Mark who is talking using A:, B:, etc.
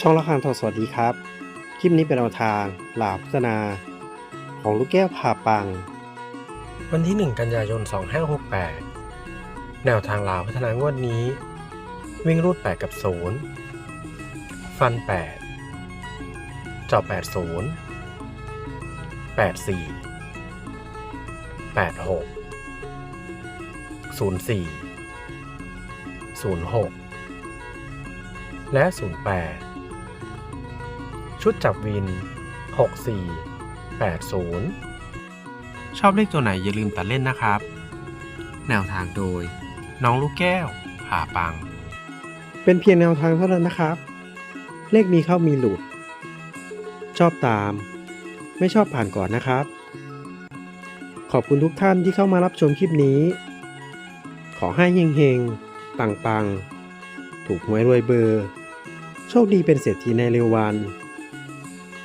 A: ช่องละครทอสวัสดีครับ คลิปนี้เป็นแนวทางหลาพัฒนา ของลูกแก้วผ่าปัง
B: วันที่ 1 กันยายน 2568 แนวทางลาวพัฒนางวดนี้ วิ่งรูด 8 กับ 0 ฟัน 8 เจาะ80 84 86 04 06 และ 08 ชุดจับวิน 64 80 ชอบเลขตัวไหนอย่าลืมตัดเล่นนะครับ แนวทางโดย น้องลูกแก้วผ่าปัง
A: เป็นเพียงแนวทางเท่านั้นนะครับ เลขมีเข้ามีหลุด ชอบตาม ไม่ชอบผ่านก่อนนะครับ ขอบคุณทุกท่านที่เข้ามารับชมคลิปนี้ ขอให้เฮงๆ ปังๆ ถูกหวยรวยเบอร์โชคดีเป็นเศรษฐีในเร็ววัน